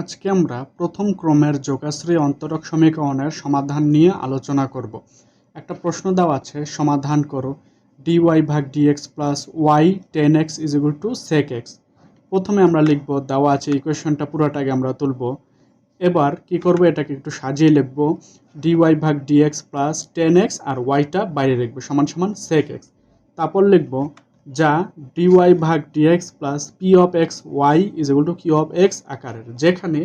আজকে আমরা প্রথম ক্রমের যোগাশ্রী অন্তরক সমীকরণের সমাধান নিয়ে আলোচনা করব। একটা প্রশ্ন দেওয়া আছে, সমাধান করো। dy ভাগ dx plus y tan x is equal to sec x প্রথমে আমরা লিখব, দেওয়া আছে ইকুয়েশনটা পুরোটাকে আমরা তুলব। এবার কি করব, এটাকে একটু সাজিয়ে লিখব। dy ভাগ dx প্লাস টেন এক্স আর ওয়াইটা বাইরে লিখব, সমান সমান সেক এক্স তারপর লিখব যা dy ভাগ dx plus P of x y is equal to Q of x আকারের। যেখানে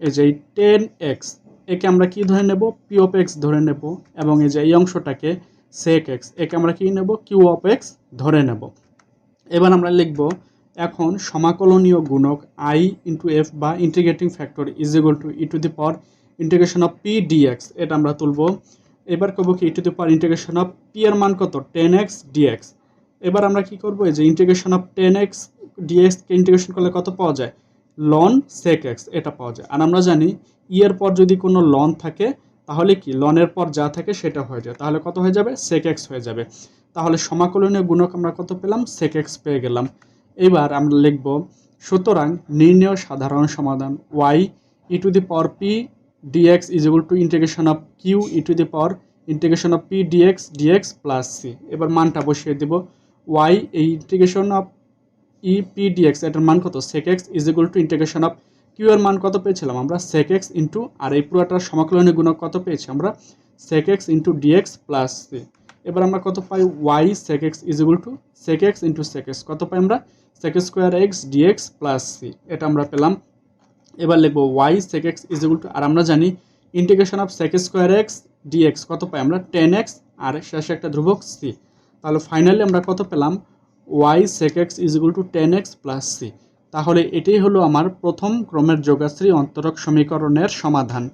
এই যে টেন এক্স একে আমরা কি ধরে নেব? পি অফ এক্স ধরে নেব এবং এই যে এই অংশটাকে সেক এক্স একে আমরা কি নেব? কিউ অফ এক্স ধরে নেব। এবার আমরা লিখব, এখন সমাকলনীয় গুণক আই ইন্টু এফ বা integrating factor is equal to e to the power integration of P dx এটা আমরা তুলব। এবার করব কি? E to the power integration of P এর মান কত? টেন এক্স ডিএক্স এবার আমরা কি করব? এই যে ইন্টিগ্রেশন অফ টেন এক্স ডিএক্সকে ইন্টিগ্রেশন করলে কত পাওয়া যায়? লন সেক এক্স এটা পাওয়া যায়। আর আমরা জানি ইয়ের পর যদি কোনো লন থাকে, তাহলে কি? লনের পর যা থাকে সেটা হয়ে যায়। তাহলে কত হয়ে যাবে? সেক এক্স হয়ে যাবে। তাহলে সমাকলনীয় গুণক আমরা কত পেলাম? সেক এক্স পেয়ে গেলাম। এবার আমরা লিখব, সুতরাং নির্ণয় সাধারণ সমাধান y e to the power P dx is equal to integration of Q e to the power integration of P dx dx plus C এবার মানটা বসিয়ে দেব। ওয়াই এই integration of e P dx এটার মান কত? Sec x is equal to integration of Q এর মান কত পেয়েছিলাম আমরা? সেক এক্স ইন্টু আর এই পুরোটার সমাকলনের গুণক কত পেয়েছি আমরা? Sec x into dx plus C এবার আমরা কত পাই? Y sec x is equal to sec x into sec x কত পাই আমরা? Sec square x dx plus C এটা আমরা পেলাম। এবার লিখব y sec x is equal to আর আমরা জানি integration of sec square x dx কত পাই আমরা? টেন এক্স আর শেষে একটা ধ্রুবক সি তাহলে ফাইনালি আমরা কত পেলাম? Y sec x is equal to tan x plus C তাহলে এটাই হলো আমার প্রথম ক্রমের যোগাশ্রী অন্তরক সমীকরণের সমাধান।